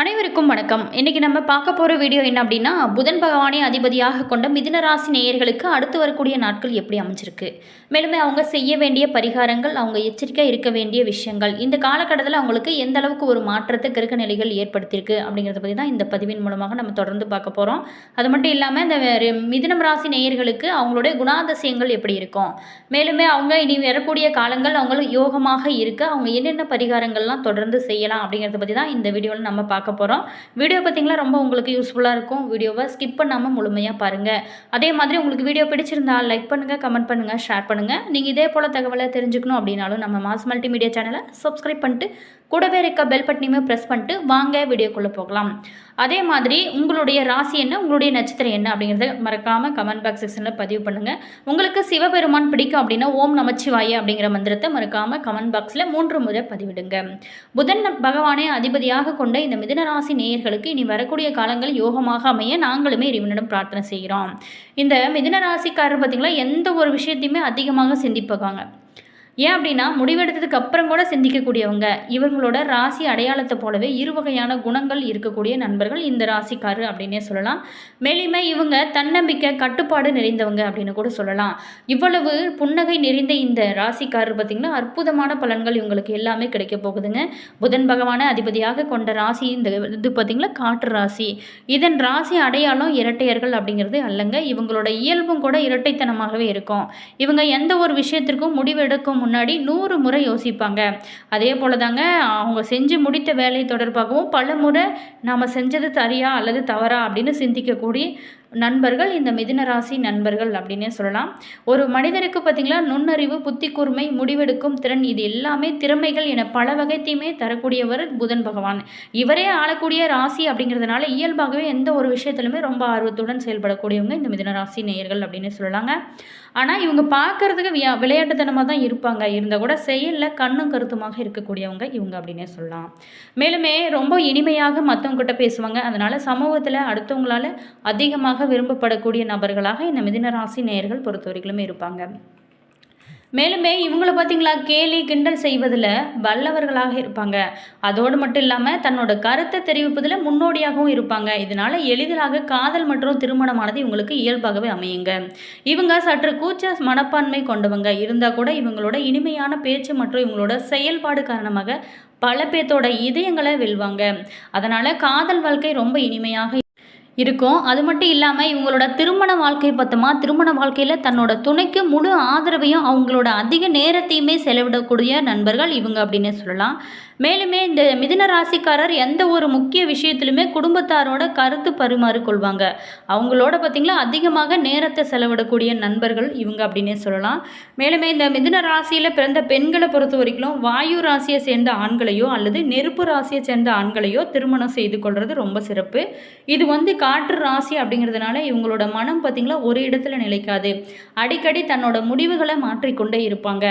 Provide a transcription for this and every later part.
அனைவருக்கும் வணக்கம். இன்றைக்கி நம்ம பார்க்க போகிற வீடியோ என்ன அப்படின்னா புதன் பகவானை அதிபதியாக கொண்ட மிதுன ராசி நேயர்களுக்கு அடுத்து வரக்கூடிய நாட்கள் எப்படி அமைஞ்சிருக்கு? மேலுமே அவங்க செய்ய வேண்டிய பரிகாரங்கள் அவங்க எச்சரிக்கை இருக்க வேண்டிய விஷயங்கள் இந்த காலகட்டத்தில் அவங்களுக்கு எந்த அளவுக்கு ஒரு மாற்றத்தை கிரக நிலைகள் ஏற்படுத்தியிருக்கு அப்படிங்கிறத பற்றி தான் இந்த பதிவின் மூலமாக நம்ம தொடர்ந்து பார்க்க போகிறோம் அது மட்டும் இல்லாமல் இந்த வே- மிதுனம் ராசி நேயர்களுக்கு அவங்களுடைய குணாதிசயங்கள் எப்படி இருக்கும்? மேலுமே அவங்க இனி வரக்கூடிய காலங்கள் அவங்களுக்கு யோகமாக இருக்க. அவங்க என்னென்ன பரிகாரங்கள்லாம் தொடர்ந்து செய்யலாம் அப்படிங்கிறத பற்றி தான் இந்த வீடியோவில் நம்ம பார்க்க போகிறோம் வீடியோ பார்த்திங்களா? ரொம்ப உங்களுக்கு யூஸ்ஃபுல்லாக இருக்கும். வீடியோவை ஸ்கிப் பண்ணாமல் முழுமையாக பாருங்கள் அதே மாதிரி உங்களுக்கு வீடியோ பிடிச்சிருந்தா லைக் பண்ணுங்கள் கமெண்ட் பண்ணுங்கள் ஷேர் பண்ணுங்கள் நீங்கள் இதே போல் தகவலை தெரிஞ்சுக்கணும் அப்படின்னாலும் நம்ம மாஸ் மல்டிமீடியா சேனலை சப்ஸ்கிரைப் பண்ணிட்டு கூடவே இருக்க பெல் பட்டனையுமே ப்ரெஸ் பண்ணிட்டு வாங்க வீடியோக்குள்ளே போகலாம். அதே மாதிரி உங்களுடைய ராசி என்ன உங்களுடைய நட்சத்திரம் என்ன அப்படிங்கிறத மறக்காமல் கமெண்ட் பாக்ஸ் செக்ஷனில் பதிவு பண்ணுங்கள் உங்களுக்கு சிவபெருமான் பிடிக்கும் அப்படின்னா ஓம் நமச்சிவாய அப்படிங்கிற மந்திரத்தை மறக்காமல் கமெண்ட் பாக்ஸில் மூன்று முறை பதிவிடுங்க. புதன் பகவானை அதிபதியாக கொண்ட இந்த மிதன ராசி நேயர்களுக்கு இனி வரக்கூடிய காலங்கள் யோகமாக அமைய நாங்களுமே இறைவனிடம் பிரார்த்தனை செய்கிறோம். இந்த மிதன ராசிக்காரர் பார்த்திங்களா எந்த ஒரு விஷயத்தையுமே அதிகமாக சிந்திப்பாங்க. ஏன் அப்படின்னா முடிவெடுத்ததுக்கு அப்புறம் கூட சிந்திக்கக்கூடியவங்க. இவங்களோட ராசி அடையாளத்தை போலவே இரு வகையான குணங்கள் இருக்கக்கூடிய நண்பர்கள் இந்த ராசிக்காரு அப்படின்னே சொல்லலாம். மேலுமே இவங்க தன்னம்பிக்கை கட்டுப்பாடு நிறைந்தவங்க அப்படின்னு கூட சொல்லலாம். இவ்வளவு புன்னகை நிறைந்த இந்த ராசிக்காரர் பார்த்திங்கன்னா அற்புதமான பலன்கள் இவங்களுக்கு எல்லாமே கிடைக்க போகுதுங்க. புதன் பகவானை அதிபதியாக கொண்ட ராசி இந்த இது பார்த்திங்களா காற்று ராசி. இதன் ராசி அடையாளம் இரட்டையர்கள் அப்படிங்கிறது அல்லங்க. இவங்களோட இயல்பும் கூட இரட்டைத்தனமாகவே இருக்கும். இவங்க எந்த ஒரு விஷயத்திற்கும் முடிவெடுக்கும் முன்னாடி நூறு முறை யோசிப்பாங்க. அதே போல தாங்க அவங்க செஞ்சு முடித்த வேலை தொடர்பாகவும் பல முறை நாம் செஞ்சது சரியா அல்லது தவறா அப்படின்னு சிந்திக்கக்கூடிய நண்பர்கள் இந்த மிதின ராசி நண்பர்கள் அப்படின்னே சொல்லலாம். ஒரு மனிதருக்கு பார்த்திங்களா நுண்ணறிவு புத்தி கூர்மை முடிவெடுக்கும் திறன் இது எல்லாமே திறமைகள் என பல வகைத்தையுமே தரக்கூடியவர் புதன் பகவான். இவரே ஆளக்கூடிய ராசி அப்படிங்கிறதுனால இயல்பாகவே எந்த ஒரு விஷயத்திலுமே ரொம்ப ஆர்வத்துடன் செயல்படக்கூடியவங்க இந்த மிதின ராசி நேயர்கள் அப்படின்னு சொல்லலாங்க. ஆனால் இவங்க பார்க்கறதுக்கு வியா விளையாட்டுத்தனமாக தான் இருப்பாங்க. இருந்தால் கூட செயலில் கண்ணும் கருத்துமாக இருக்கக்கூடியவங்க இவங்க அப்படின்னே சொல்லலாம். மேலுமே ரொம்ப இனிமையாக மற்றவங்ககிட்ட பேசுவாங்க. அதனால் சமூகத்தில் அடுத்தவங்களால அதிகமாக விரும்பப்படக்கூடிய நபர்களாக இந்த மிதினராசி நேயர்கள் பொறுத்தவரைக்கும் இருப்பாங்க. மேலுமே இவங்களை பார்த்தீங்களா கேலி கிண்டல் செய்வதில் வல்லவர்களாக இருப்பாங்க. அதோடு மட்டும் இல்லாமல் தன்னோட கருத்தை தெரிவிப்பதில் முன்னோடியாகவும் இருப்பாங்க. இதனால் எளிதாக காதல் மற்றும் திருமணமானது இவங்களுக்கு இயல்பாகவே அமையுங்க. இவங்க சற்று கூச்ச மனப்பான்மை கொண்டவங்க. இருந்தால் கூட இவங்களோட இனிமையான பேச்சு மற்றும் இவங்களோட செயல்பாடு காரணமாக பல பேர்த்தோட இதயங்களை வெல்வாங்க. அதனால் காதல் வாழ்க்கை ரொம்ப இனிமையாக இருக்கும். அது மட்டும் இல்லாமல் இவங்களோட திருமண வாழ்க்கை பார்த்தோமா திருமண வாழ்க்கையில் தன்னோட துணைக்கு முழு ஆதரவையும் அவங்களோட அதிக நேரத்தையுமே செலவிடக்கூடிய நண்பர்கள் இவங்க அப்படின்னு சொல்லலாம். மேலுமே இந்த மிதுன ராசிக்காரர் எந்த ஒரு முக்கிய விஷயத்திலுமே குடும்பத்தாரோட கருத்து பரிமாறு கொள்வாங்க. அவங்களோட பார்த்திங்களா அதிகமாக நேரத்தை செலவிடக்கூடிய நண்பர்கள் இவங்க அப்படின்னே சொல்லலாம். மேலுமே இந்த மிதுன ராசியில் பிறந்த பெண்களை பொறுத்த வரைக்கும் வாயு ராசியை சேர்ந்த ஆண்களையோ அல்லது நெருப்பு ராசியை சேர்ந்த ஆண்களையோ திருமணம் செய்து கொள்வது ரொம்ப சிறப்பு. இது வந்து காற்று ராசி அப்படிங்கிறதுனால இவங்களோட மனம் பார்த்திங்களா ஒரு இடத்துல நிலைக்காது. அடிக்கடி தன்னோட முடிவுகளை மாற்றிக்கொண்டே இருப்பாங்க.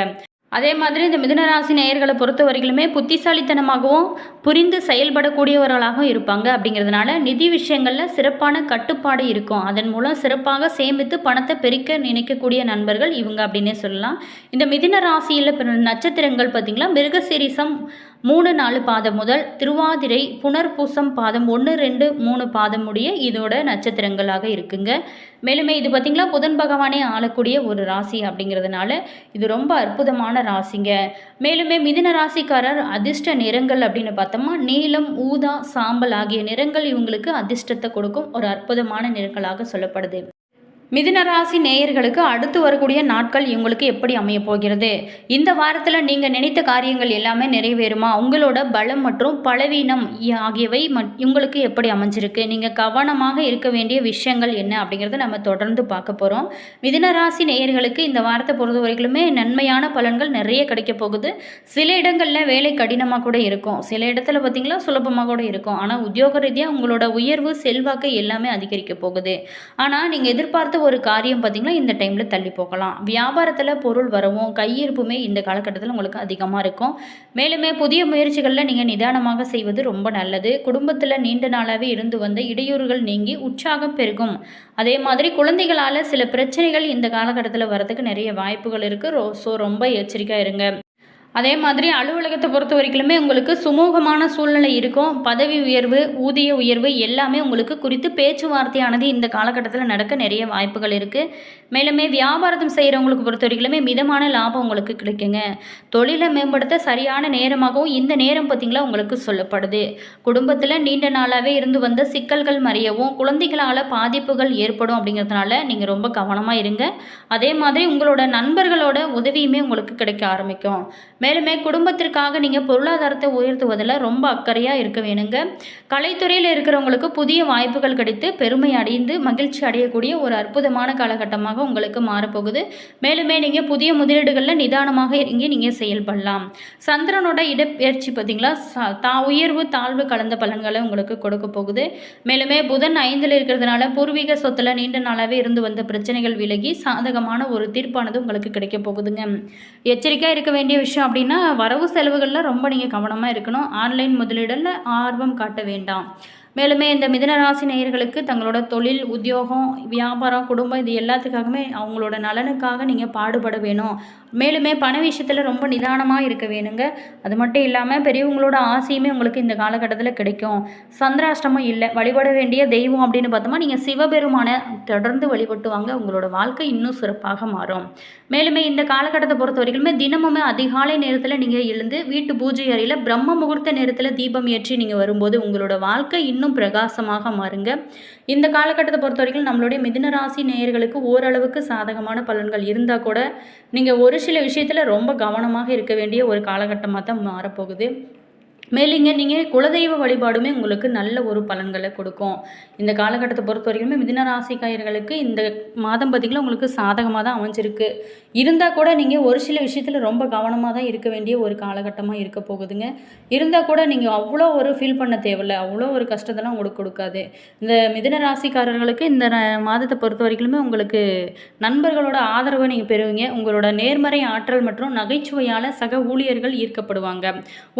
அதே மாதிரி இந்த மிதுனராசி நேயர்களை பொறுத்த வரையிலுமே புத்திசாலித்தனமாகவும் புரிந்து செயல்படக்கூடியவர்களாகவும் இருப்பாங்க அப்படிங்கிறதுனால நிதி விஷயங்களில் சிறப்பான கட்டுப்பாடு இருக்கும். அதன் மூலம் சிறப்பாக சேமித்து பணத்தை பெருக்க நினைக்கக்கூடிய நண்பர்கள் இவங்க அப்படின்னே சொல்லலாம். இந்த மிதுன ராசியில் நட்சத்திரங்கள் பார்த்திங்களா மிருகசீரிசம் மூணு நாலு பாதம் முதல் திருவாதிரை புனர்பூசம் பாதம் ஒன்று ரெண்டு மூணு பாதம் முடிய இதோட நட்சத்திரங்களாக இருக்குங்க. மேலுமே இது பார்த்திங்களா புதன் பகவானே ஆளக்கூடிய ஒரு ராசி அப்படிங்கிறதுனால இது ரொம்ப அற்புதமான ராசிங்க. மேலுமே மிதின ராசிக்காரர் அதிர்ஷ்ட நிறங்கள் அப்படின்னு பார்த்தோம்னா நீலம் ஊதா சாம்பல் ஆகிய நிறங்கள் இவங்களுக்கு அதிர்ஷ்டத்தை கொடுக்கும். ஒரு அற்புதமான நிறங்களாக சொல்லப்படுது. மிதுனராசி நேயர்களுக்கு அடுத்து வரக்கூடிய நாட்கள் இவங்களுக்கு எப்படி அமைய போகிறது? இந்த வாரத்தில் நீங்கள் நினைத்த காரியங்கள் எல்லாமே நிறைவேறுமா? உங்களோட பலம் மற்றும் பலவீனம் ஆகியவை மட்- உங்களுக்கு எப்படி அமைஞ்சிருக்கு? நீங்கள் கவனமாக இருக்க வேண்டிய விஷயங்கள் என்ன அப்படிங்கிறத நம்ம தொடர்ந்து பார்க்க போகிறோம் மிதுனராசி நேயர்களுக்கு இந்த வாரத்தை பொறுத்த வரைக்குமே நன்மையான பலன்கள் நிறைய கிடைக்க போகுது. சில இடங்களில் வேலை கடினமாக கூட இருக்கும். சில இடத்துல பார்த்திங்களா சுலபமாக கூட இருக்கும். ஆனால் உத்தியோக ரீதியாக உங்களோட உயர்வு செல்வாக்கு எல்லாமே அதிகரிக்க போகுது. ஆனால் நீங்கள் எதிர்பார்த்த ஒரு காரியம் பார்த்திங்கன்னா இந்த டைமில் தள்ளி போகலாம். வியாபாரத்தில் பொருள் வரவும் கையிருப்புமே இந்த காலகட்டத்தில் உங்களுக்கு அதிகமாக இருக்கும். மேலுமே புதிய முயற்சிகளில் நீங்கள் நிதானமாக செய்வது ரொம்ப நல்லது. குடும்பத்தில் நீண்ட நாளாகவே இருந்து வந்த இடையூறுகள் நீங்கி உற்சாகம் பெருகும். அதே மாதிரி குழந்தைகளால் சில பிரச்சனைகள் இந்த காலகட்டத்தில் வரதுக்கு நிறைய வாய்ப்புகள் இருக்குது ஸோ ரொம்ப எச்சரிக்கையாக இருங்க. அதே மாதிரி அலுவலகத்தை பொறுத்த வரைக்குமே உங்களுக்கு சுமூகமான சூழ்நிலை இருக்கும். பதவி உயர்வு ஊதிய உயர்வு எல்லாமே உங்களுக்கு குறித்து பேச்சுவார்த்தையானது இந்த காலகட்டத்தில் நடக்க நிறைய வாய்ப்புகள் இருக்குது மேலுமே வியாபாரம் செய்கிறவங்களுக்கு பொறுத்த வரைக்குமே மிதமான லாபம் உங்களுக்கு கிடைக்குங்க. தொழிலை மேம்படுத்த சரியான நேரமாகவும் இந்த நேரம் பார்த்திங்களா உங்களுக்கு சொல்லப்படுது. குடும்பத்தில் நீண்ட நாளாகவே இருந்து வந்த சிக்கல்கள் மறையவும் குழந்தைகளால் பாதிப்புகள் ஏற்படும் அப்படிங்கிறதுனால நீங்கள் ரொம்ப கவனமாக இருங்க. அதே மாதிரி உங்களோட நண்பர்களோட உதவியுமே உங்களுக்கு கிடைக்க ஆரம்பிக்கும். மேலுமே குடும்பத்திற்காக நீங்கள் பொருளாதாரத்தை உயர்த்துவதில் ரொம்ப அக்கறையாக இருக்க வேணுங்க. கலைத்துறையில் இருக்கிறவங்களுக்கு புதிய வாய்ப்புகள் கிடைத்து பெருமை அடைந்து மகிழ்ச்சி அடையக்கூடிய ஒரு அற்புதமான காலகட்டமாக உங்களுக்கு மாறப்போகுது. மேலுமே நீங்கள் புதிய முதலீடுகளில் நிதானமாக இறங்கி நீங்கள் செயல்படலாம். சந்திரனோட இடப்பெயர்ச்சி பார்த்தீங்களா? தா உயர்வு தாழ்வு கலந்த பலன்களை உங்களுக்கு கொடுக்க போகுது. மேலுமே புதன் ஐந்தில் இருக்கிறதுனால பூர்வீக சொத்தில் நீண்ட நாளாகவே இருந்து வந்த பிரச்சனைகள் விலகி சாதகமான ஒரு தீர்ப்பானது உங்களுக்கு கிடைக்க போகுதுங்க. எச்சரிக்கையாக இருக்க வேண்டிய விஷயம் அப்படின்னா வரவு செலவுகளில் ரொம்ப நீங்கள் கவனமாக இருக்கணும். ஆன்லைன் முதலீடில் ஆர்வம் காட்ட வேண்டாம். மேலுமே இந்த மிதனராசி நேயர்களுக்கு தங்களோட தொழில் உத்தியோகம் வியாபாரம் குடும்பம் இது எல்லாத்துக்காகவுமே அவங்களோட நலனுக்காக நீங்கள் பாடுபட வேணும். மேலுமே பண விஷயத்தில் ரொம்ப நிதானமாக இருக்க வேணுங்க. அது மட்டும் இல்லாமல் பெரியவங்களோட ஆசையுமே உங்களுக்கு இந்த காலகட்டத்தில் கிடைக்கும். சந்திராஷ்டமம் இல்லை வழிபட வேண்டிய தெய்வம் அப்படின்னு பார்த்தோமா நீங்கள் சிவபெருமானை தொடர்ந்து வழிபட்டு வாங்க உங்களோட வாழ்க்கை இன்னும் சிறப்பாக மாறும். மேலுமே இந்த காலகட்டத்தை பொறுத்த வரைக்குமே தினமுமே அதிகாலை நேரத்தில் நீங்கள் எழுந்து வீட்டு பூஜை அறையில் பிரம்ம முகூர்த்த நேரத்தில் தீபம் ஏற்றி நீங்கள் வரும்போது உங்களோட வாழ்க்கை இன்னும் பிரகாசமாக மாறுங்க. இந்த காலகட்டத்தை பொறுத்த வரைக்கும் நம்மளுடைய மிதுன ராசி நேயர்களுக்கு ஓரளவுக்கு சாதகமான பலன்கள் இருந்தால் கூட நீங்கள் ஒரு சில விஷயத்தில் ரொம்ப கவனமாக இருக்க வேண்டிய ஒரு காலகட்டமாக தான் மாறப்போகுது. மேலிங்க நீங்கள் குலதெய்வ வழிபாடுமே உங்களுக்கு நல்ல ஒரு பலன்களை கொடுக்கும். இந்த காலகட்டத்தை பொறுத்த வரைக்குமே மிதின ராசிக்காயர்களுக்கு இந்த மாதம் பார்த்திங்கன்னா உங்களுக்கு சாதகமாக தான் அமைஞ்சிருக்கு. இருந்தால் கூட நீங்கள் ஒரு சில விஷயத்தில் ரொம்ப கவனமாக தான் இருக்க வேண்டிய ஒரு காலகட்டமாக இருக்க போகுதுங்க. இருந்தால் கூட நீங்கள் அவ்வளோ ஒரு ஃபீல் பண்ண தேவையில்ல. அவ்வளோ ஒரு கஷ்டத்தெல்லாம் உங்களுக்கு கொடுக்காது. இந்த மிதின ராசிக்காரர்களுக்கு இந்த மாதத்தை பொறுத்த வரைக்குமே உங்களுக்கு நண்பர்களோட ஆதரவை நீங்கள் பெறுவீங்க. உங்களோட நேர்மறை ஆற்றல் மற்றும் நகைச்சுவையால் சக ஊழியர்கள் ஈர்க்கப்படுவாங்க.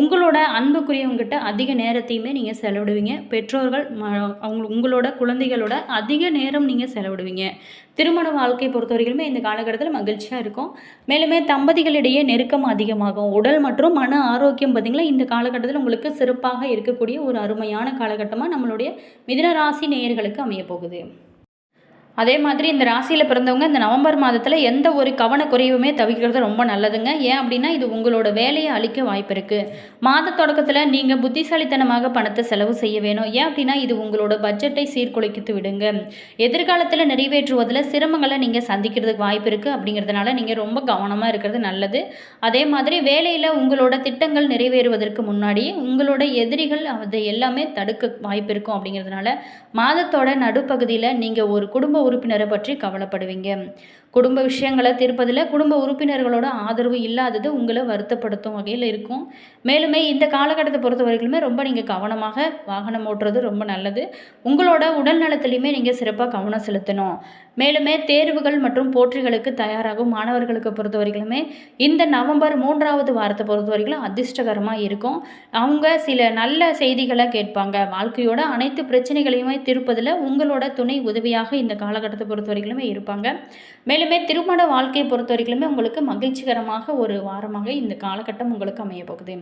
உங்களோட அன்பு அன்புக்குரியவங்ககிட்ட அதிக நேரத்தையுமே நீங்கள் செலவிடுவீங்க. பெற்றோர்கள் ம- அவங்க உங்களோட குழந்தைகளோட அதிக நேரம் நீங்கள் செலவிடுவீங்க. திருமண வாழ்க்கை பொறுத்த வரைக்குமே இந்த காலகட்டத்தில் மகிழ்ச்சியாக இருக்கும். மேலுமே தம்பதிகளிடையே நெருக்கம் அதிகமாகும். உடல் மற்றும் மன ஆரோக்கியம் பார்த்திங்களா இந்த காலகட்டத்தில் உங்களுக்கு சிறப்பாக இருக்கக்கூடிய ஒரு அருமையான காலகட்டமாக நம்மளுடைய மிதனராசி நேயர்களுக்கு அமையப்போகுது. அதே மாதிரி இந்த ராசியில் பிறந்தவங்க இந்த நவம்பர் மாதத்தில் எந்த ஒரு கவனக்குறைவுமே தவிர்க்கிறது ரொம்ப நல்லதுங்க. ஏன் அப்படின்னா இது உங்களோட வேலையை அழிக்க வாய்ப்பு இருக்குது மாத தொடக்கத்தில் நீங்கள் புத்திசாலித்தனமாக பணத்தை செலவு செய்ய வேணும். ஏன் அப்படின்னா இது உங்களோட பட்ஜெட்டை சீர்குலைத்து விடுங்க. எதிர்காலத்தில் நிறைவேற்றுவதில் சிரமங்களை நீங்கள் சந்திக்கிறதுக்கு வாய்ப்பு இருக்குது அப்படிங்கிறதுனால நீங்கள் ரொம்ப கவனமாக இருக்கிறது நல்லது. அதே மாதிரி வேலையில் உங்களோட திட்டங்கள் நிறைவேறுவதற்கு முன்னாடி உங்களோட எதிரிகள் அதை எல்லாமே தடுக்க வாய்ப்பு இருக்கும் அப்படிங்கிறதுனால மாதத்தோட நடுப்பகுதியில் நீங்கள் ஒரு குடும்ப உறுப்பினரை பற்றி கவலைப்படுவீங்க. குடும்ப விஷயங்களை தீர்ப்பதில் குடும்ப உறுப்பினர்களோட ஆதரவு இல்லாதது உங்களை வருத்தப்படுத்தும் வகையில் இருக்கும். மேலுமே இந்த காலகட்டத்தை பொறுத்த வரைக்குமே ரொம்ப நீங்கள் கவனமாக வாகனம் ஓட்டுறது ரொம்ப நல்லது. உங்களோட உடல் நலத்திலையுமே நீங்கள் சிறப்பாக கவனம் செலுத்தணும். மேலுமே தேர்வுகள் மற்றும் போற்றிகளுக்கு தயாராகும் மாணவர்களுக்கு பொறுத்த வரைக்குமே இந்த நவம்பர் மூன்றாவது வாரத்தை பொறுத்த வரைக்கும் அதிர்ஷ்டகரமாக இருக்கும். அவங்க சில நல்ல செய்திகளை கேட்பாங்க. வாழ்க்கையோட அனைத்து பிரச்சனைகளையுமே தீர்ப்பதில் உங்களோட துணை உதவியாக இந்த காலகட்டத்தை பொறுத்த வரைக்குமே இருப்பாங்க. மேலும் திருமண வாழ்க்கையை பொறுத்த வரைக்குமே உங்களுக்கு மகிழ்ச்சிகரமாக ஒரு வாரமாக இந்த காலகட்டம் உங்களுக்கு அமைய போகுது.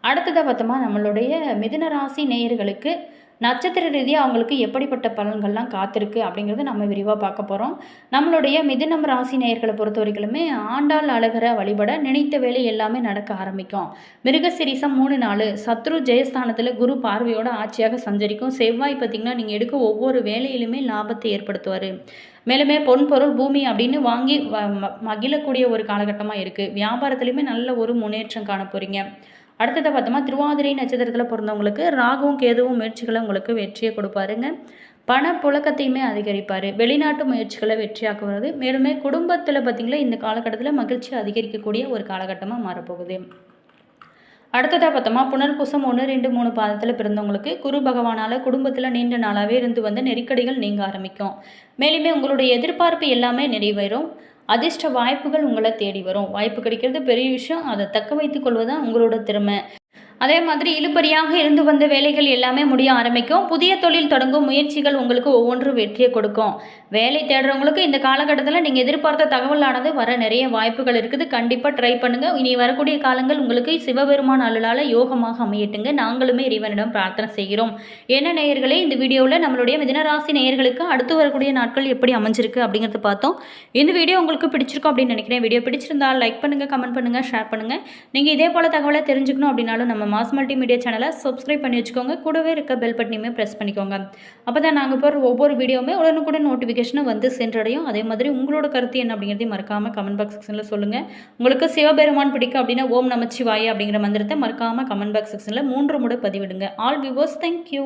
அடுத்ததாக பார்த்தோமா நம்மளுடைய மிதுன ராசி நேயர்களுக்கு நட்சத்திர ரீதியாக அவங்களுக்கு எப்படிப்பட்ட பலன்கள்லாம் காத்திருக்கு அப்படிங்கிறத நம்ம விரிவாக பார்க்க போகிறோம் நம்மளுடைய மிதுனம் ராசி நேயர்களை பொறுத்த வரைக்குமே ஆண்டாள் அழகரை வழிபட நினைத்த வேலை எல்லாமே நடக்க ஆரம்பிக்கும். மிருகசிரிசம் மூணு நாள் சத்ரு ஜெயஸ்தானத்தில் குரு பார்வையோட ஆட்சியாக சஞ்சரிக்கும். செவ்வாய் பார்த்திங்கன்னா நீங்கள் எடுக்க ஒவ்வொரு வேலையிலுமே லாபத்தை ஏற்படுத்துவார். மேலுமே பொன் பொருள் பூமி அப்படின்னு வாங்கி வ- ம- மகிழக்கூடிய ஒரு காலகட்டமாக இருக்குது வியாபாரத்துலேயுமே நல்ல ஒரு முன்னேற்றம் காண போகிறீங்க அடுத்ததை பார்த்தோமா திருவாதிரை நட்சத்திரத்தில் பிறந்தவங்களுக்கு ராகுவும் கேதுவும் முயற்சிகளை உங்களுக்கு வெற்றியை கொடுப்பாருங்க. பண புழக்கத்தையுமே அதிகரிப்பார். வெளிநாட்டு முயற்சிகளை வெற்றியாக்குவது மேலுமே குடும்பத்தில் பார்த்திங்களா இந்த காலகட்டத்தில் மகிழ்ச்சி அதிகரிக்கக்கூடிய ஒரு காலகட்டமாக மாறப்போகுது. அடுத்ததாக பார்த்தோமா புனர்பூசம் ஒன்று ரெண்டு மூணு பாதத்தில் பிறந்தவங்களுக்கு குரு பகவானால் குடும்பத்தில் நீண்ட நாளாகவே இருந்து வந்த நெருக்கடிகள் நீங்க ஆரம்பிக்கும். மேலுமே உங்களுடைய எதிர்பார்ப்பு எல்லாமே நிறைவேறும். அதிர்ஷ்ட வாய்ப்புகள் உங்களை தேடி வரும். வாய்ப்பு கிடைக்கிறது பெரிய விஷயம். அதை தக்க வைத்துக் கொள்வதுதான் உங்களோட திறமை. அதே மாதிரி இழுபறியாக இருந்து வந்த வேலைகள் எல்லாமே முடிய ஆரம்பிக்கும். புதிய தொழில் தொடங்கும் முயற்சிகள் உங்களுக்கு ஒவ்வொன்றும் வெற்றியை கொடுக்கும். வேலை தேடுறவங்களுக்கு இந்த காலகட்டத்தில் நீங்கள் எதிர்பார்த்த தகவலானது வர நிறைய வாய்ப்புகள் இருக்குது. கண்டிப்பாக ட்ரை பண்ணுங்கள் இனி வரக்கூடிய காலங்கள் உங்களுக்கு சிவபெருமான் அருளால் யோகமாக அமையட்டுங்க. நாங்களுமே இறைவனிடம் பிரார்த்தனை செய்கிறோம். என்ன நேயர்களே இந்த வீடியோவில் நம்மளுடைய மிதனராசி நேயர்களுக்கு அடுத்து வரக்கூடிய நாட்கள் எப்படி அமைஞ்சிருக்கு அப்படிங்கிறத பார்த்தோம். இந்த வீடியோ உங்களுக்கு பிடிச்சிருக்கும் அப்படின்னு நினைக்கிறேன். வீடியோ பிடிச்சிருந்தால் லைக் பண்ணுங்கள் கமெண்ட் பண்ணுங்கள் ஷேர் பண்ணுங்கள் நீங்கள் இதே போல் தகவலை தெரிஞ்சுக்கணும் அப்படின்னாலும் நம்ம மாஸ் மல்டிமீடியா சேனலை சப்ஸ்கிரைப் பண்ணி வச்சுக்கோங்க. கூடவே இருக்க பெல் பட்டனையுமே ப்ரெஸ் பண்ணிக்கோங்க. அப்போ தான் நாங்கள் போகிற ஒவ்வொரு வீடியோவுமே உடனுக்குடன் நோட்டிஃபிகேஷனும் வந்து சென்றடையும். அதே மாதிரி உங்களோட கருத்து என்ன அப்படிங்கிறதையும் மறக்காமல் கமெண்ட் பாக்ஸ் செக்ஷனில் சொல்லுங்கள் உங்களுக்கு சிவபெருமான் பிடிக்கும் அப்படின்னா ஓம் நமச்சிவாய் அப்படிங்கிற மந்திரத்தை மறக்காமல் கமெண்ட் பாக்ஸ் செக்ஷனில் மூன்று முறை பதிவிடுங்க. All viewers thank you